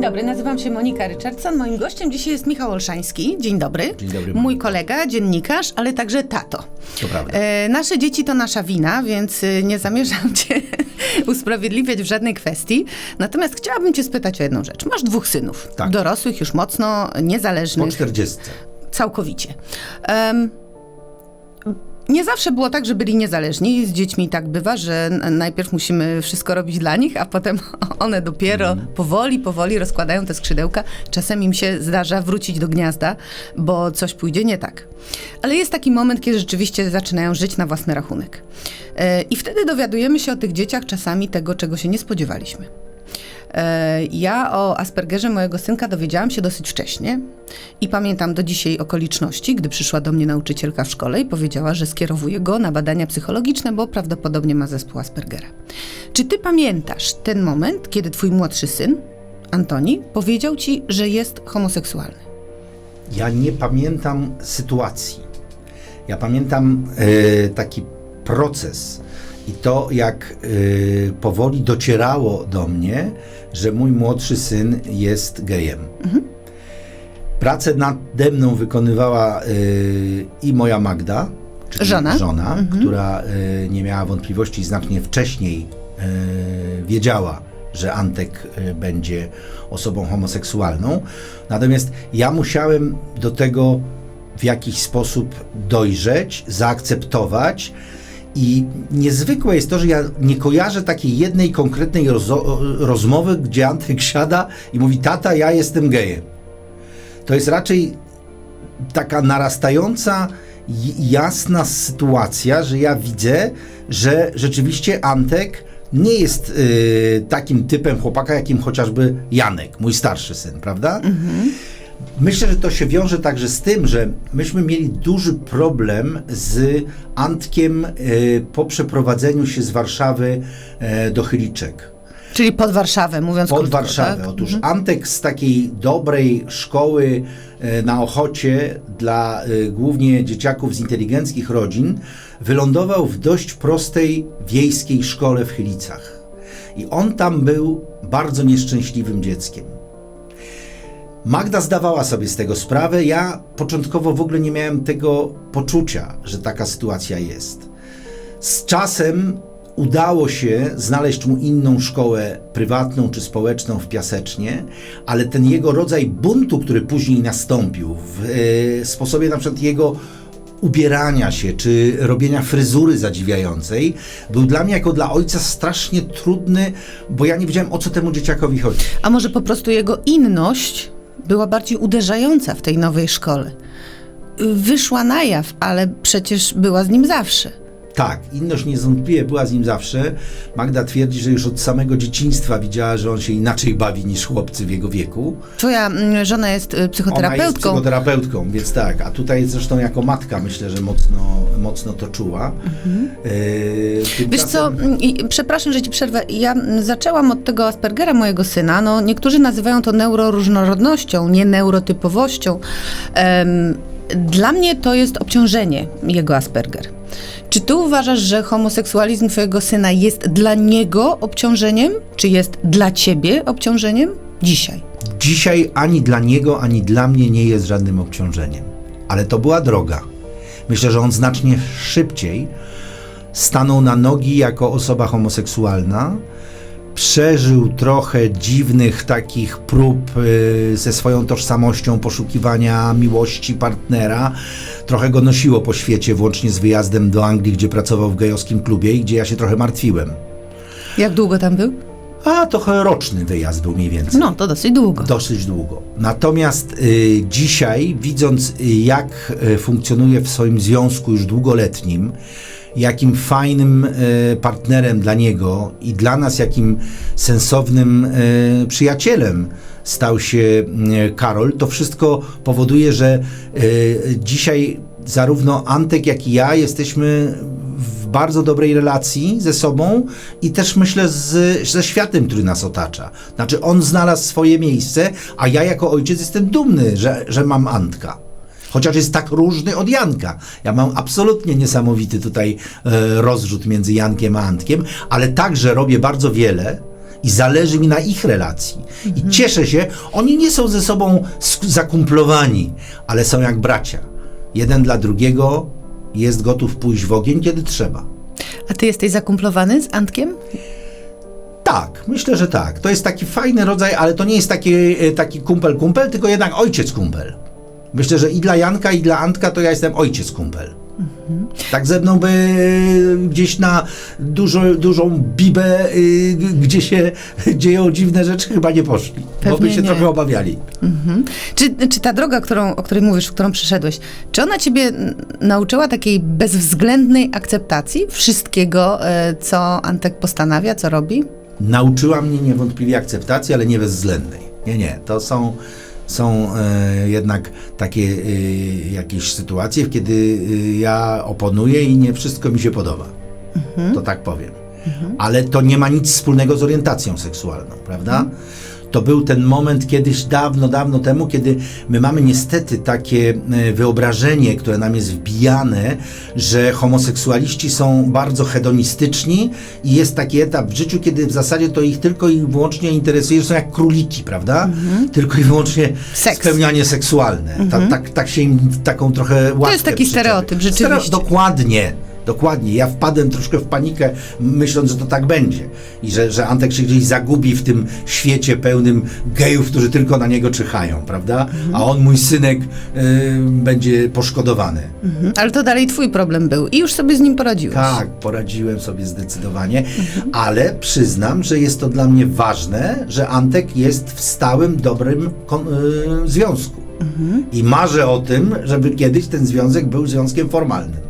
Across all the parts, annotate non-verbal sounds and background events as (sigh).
Dzień dobry, nazywam się Monika Richardson. Moim gościem dzisiaj jest Michał Olszański. Dzień dobry. Dzień dobry. Mój kolega, dziennikarz, ale także tato. To prawda. E, nasze dzieci to nasza wina, więc e, nie zamierzam (laughs) cię usprawiedliwiać w żadnej kwestii. Natomiast chciałabym cię spytać o jedną rzecz. Masz dwóch synów, Tak. dorosłych, już mocno Po niezależnych. 40. Całkowicie. Em, nie zawsze było tak, że byli niezależni. Z dziećmi tak bywa, że najpierw musimy wszystko robić dla nich, a potem (laughs) one dopiero powoli, powoli rozkładają te skrzydełka. Czasem im się zdarza wrócić do gniazda, bo coś pójdzie nie tak. Ale jest taki moment, kiedy rzeczywiście zaczynają żyć na własny rachunek. E, I wtedy dowiadujemy się o tych dzieciach czasami tego, czego się nie spodziewaliśmy. E, Ja o Aspergerze mojego synka dowiedziałam się dosyć wcześnie i pamiętam do dzisiaj okoliczności, gdy przyszła do mnie nauczycielka w szkole i powiedziała, że skierowuje go na badania psychologiczne, bo prawdopodobnie ma zespół Aspergera. Czy ty pamiętasz ten moment, kiedy twój młodszy syn, Antoni, powiedział ci, że jest homoseksualny? Ja nie pamiętam sytuacji. Ja pamiętam e, taki proces i to, jak e, powoli docierało do mnie, że mój młodszy syn jest gejem. Pracę nade mną wykonywała e, i moja Magda, czyli Żona. żona która e, nie miała wątpliwości znacznie wcześniej e, wiedziała, że Antek e, będzie osobą homoseksualną. Natomiast ja musiałem do tego w jakiś sposób dojrzeć, zaakceptować. I niezwykłe jest to, że ja nie kojarzę takiej jednej konkretnej rozmowy, gdzie Antek siada i mówi: Tata, ja jestem gejem. To jest raczej taka narastająca, jasna sytuacja, że ja widzę, że rzeczywiście Antek nie jest y, takim typem chłopaka, jakim chociażby Janek, mój starszy syn, prawda? Myślę, że to się wiąże także z tym, że myśmy mieli duży problem z Antkiem y, po przeprowadzeniu się z Warszawy y, do Chyliczek Czyli pod Warszawę, mówiąc pod krótko, Warszawę. tak? Otóż Antek z takiej dobrej szkoły e, na Ochocie dla e, głównie dzieciaków z inteligenckich rodzin wylądował w dość prostej wiejskiej szkole w Chylicach. I on tam był bardzo nieszczęśliwym dzieckiem. Magda zdawała sobie z tego sprawę. Ja początkowo w ogóle nie miałem tego poczucia, że taka sytuacja jest. Z czasem udało się znaleźć mu inną szkołę prywatną czy społeczną w Piasecznie, ale ten jego rodzaj buntu, który później nastąpił, w e, sposobie na przykład jego ubierania się czy robienia fryzury zadziwiającej, był dla mnie jako dla ojca strasznie trudny, bo ja nie wiedziałem o co temu dzieciakowi chodzi. A może po prostu jego inność była bardziej uderzająca w tej nowej szkole? Wyszła na jaw, ale przecież była z nim zawsze. Tak, inność niewątpliwie była z nim zawsze. Magda twierdzi, że już od samego dzieciństwa widziała, że on się inaczej bawi niż chłopcy w jego wieku. Twoja mm, żona jest y, Ona jest psychoterapeutką. psychoterapeutką, więc tak. A tutaj zresztą jako matka myślę, że mocno, mocno to czuła. Yy, Wiesz co, tymczasem- mm, i, przepraszam, że ci przerwę. Ja mm, zaczęłam od tego Aspergera mojego syna. No, niektórzy nazywają to neuroróżnorodnością, nie neurotypowością. Dla mnie to jest obciążenie, jego Asperger. Czy ty uważasz, że homoseksualizm twojego syna jest dla niego obciążeniem? Czy jest dla ciebie obciążeniem? Dzisiaj. Dzisiaj ani dla niego, ani dla mnie nie jest żadnym obciążeniem. Ale to była droga. Myślę, że on znacznie szybciej stanął na nogi jako osoba homoseksualna. Przeżył trochę dziwnych takich prób y, ze swoją tożsamością, poszukiwania miłości partnera. Trochę go nosiło po świecie, włącznie z wyjazdem do Anglii, gdzie pracował w gejowskim klubie i gdzie ja się trochę martwiłem. Jak długo tam był? A trochę roczny wyjazd był mniej więcej. No, to dosyć długo. Dosyć długo. Natomiast y, dzisiaj, widząc y, jak y, funkcjonuje w swoim związku już długoletnim, jakim fajnym y, partnerem dla niego i dla nas, jakim sensownym y, przyjacielem stał się y, Karol, to wszystko powoduje, że dzisiaj zarówno Antek, jak i ja jesteśmy w bardzo dobrej relacji ze sobą i też myślę z, ze światem, który nas otacza. Znaczy on znalazł swoje miejsce, a ja jako ojciec jestem dumny, że, że mam Antka. Chociaż jest tak różny od Janka. Ja mam absolutnie niesamowity tutaj e, rozrzut między Jankiem a Antkiem, ale także robię bardzo wiele i zależy mi na ich relacji. I cieszę się, oni nie są ze sobą zakumplowani, ale są jak bracia. Jeden dla drugiego jest gotów pójść w ogień, kiedy trzeba. A ty jesteś zakumplowany z Antkiem? Tak, myślę, że tak. To jest taki fajny rodzaj, ale to nie jest taki, e, taki kumpel kumpel, tylko jednak ojciec kumpel. Myślę, że i dla Janka, i dla Antka to ja jestem ojciec kumpel. Tak ze mną by gdzieś na dużo, dużą bibę, y, gdzie się (laughs) dzieją dziwne rzeczy, chyba nie poszli. bo by Pewnie się nie. trochę obawiali. Mhm. Czy, czy ta droga, którą, o której mówisz, którą przeszedłeś, czy ona ciebie nauczyła takiej bezwzględnej akceptacji wszystkiego, e, co Antek postanawia, co robi? Nauczyła mnie niewątpliwie akceptacji, ale nie bezwzględnej. Nie, nie. To są, są e, jednak takie e, jakieś sytuacje, kiedy e, ja oponuję i nie wszystko mi się podoba. To tak powiem. Ale to nie ma nic wspólnego z orientacją seksualną, prawda? To był ten moment kiedyś dawno, dawno temu, kiedy my mamy niestety takie e, wyobrażenie, które nam jest wbijane, że homoseksualiści są bardzo hedonistyczni i jest taki etap w życiu, kiedy w zasadzie to ich tylko i wyłącznie interesuje, że są jak króliki, prawda? Tylko i wyłącznie Seks. spełnianie seksualne. Ta, tak, tak się im taką trochę łatkę jest taki stereotyp, rzeczywiście. dokładnie. Dokładnie. Ja wpadłem troszkę w panikę, myśląc, że to tak będzie. I że, że Antek się gdzieś zagubi w tym świecie pełnym gejów, którzy tylko na niego czyhają, prawda? A on, mój synek, y, będzie poszkodowany. Mhm. Ale to dalej twój problem był i już sobie z nim poradziłeś. Tak, poradziłem sobie zdecydowanie, ale przyznam, że jest to dla mnie ważne, że Antek jest w stałym, dobrym y, związku. I marzę o tym, żeby kiedyś ten związek był związkiem formalnym.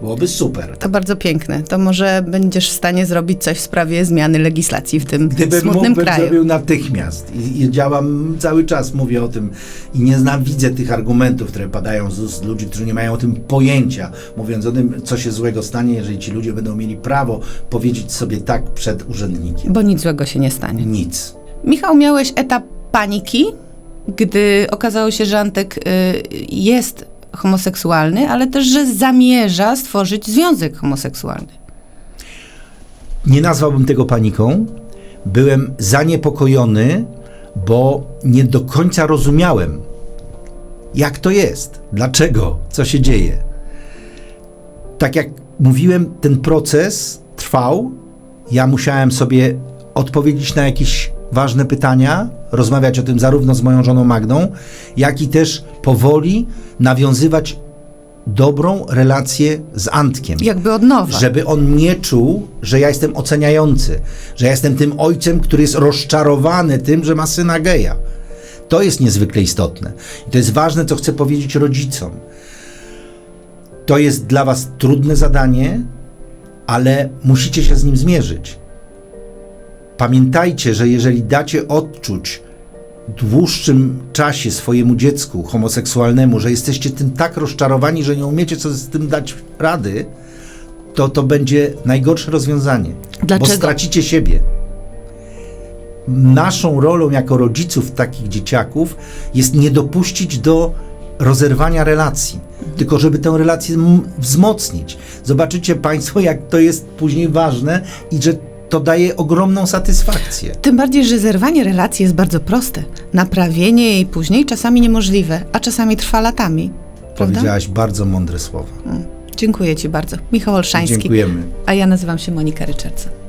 Byłoby super. To bardzo piękne. To może będziesz w stanie zrobić coś w sprawie zmiany legislacji w tym Gdybym smutnym mógł, kraju. zrobił natychmiast. I, I działam cały czas, mówię o tym i nie znam, widzę tych argumentów, które padają z ust ludzi, którzy nie mają o tym pojęcia, mówiąc o tym, co się złego stanie, jeżeli ci ludzie będą mieli prawo powiedzieć sobie tak przed urzędnikiem. Bo nic złego się nie stanie. Nic. Michał, miałeś etap paniki, gdy okazało się, że Antek y, jest homoseksualny, ale też, że zamierza stworzyć związek homoseksualny. Nie nazwałbym tego paniką. Byłem zaniepokojony, bo nie do końca rozumiałem, jak to jest, dlaczego, co się dzieje. Tak jak mówiłem, ten proces trwał. Ja musiałem sobie odpowiedzieć na jakieś ważne pytania, rozmawiać o tym zarówno z moją żoną Magdą, jak i też powoli nawiązywać dobrą relację z Antkiem Jakby od nowa. żeby on nie czuł, że ja jestem oceniający, że ja jestem tym ojcem, który jest rozczarowany tym, że ma syna geja. To jest niezwykle istotne. I to jest ważne, co chcę powiedzieć rodzicom. To jest dla was trudne zadanie, ale musicie się z nim zmierzyć. Pamiętajcie, że jeżeli dacie odczuć w dłuższym czasie swojemu dziecku homoseksualnemu, że jesteście tym tak rozczarowani, że nie umiecie sobie z tym dać rady, to to będzie najgorsze rozwiązanie. Dlaczego? Bo stracicie siebie. Naszą rolą jako rodziców takich dzieciaków jest nie dopuścić do rozerwania relacji, tylko żeby tę relację wzmocnić. Zobaczycie Państwo, jak to jest później ważne i że to daje ogromną satysfakcję. Tym bardziej, że zerwanie relacji jest bardzo proste. Naprawienie jej później czasami niemożliwe, a czasami trwa latami. Prawda? Powiedziałaś bardzo mądre słowa. Dziękuję Ci bardzo. Michał Olszański. Dziękujemy. A ja nazywam się Monika Ryczerca.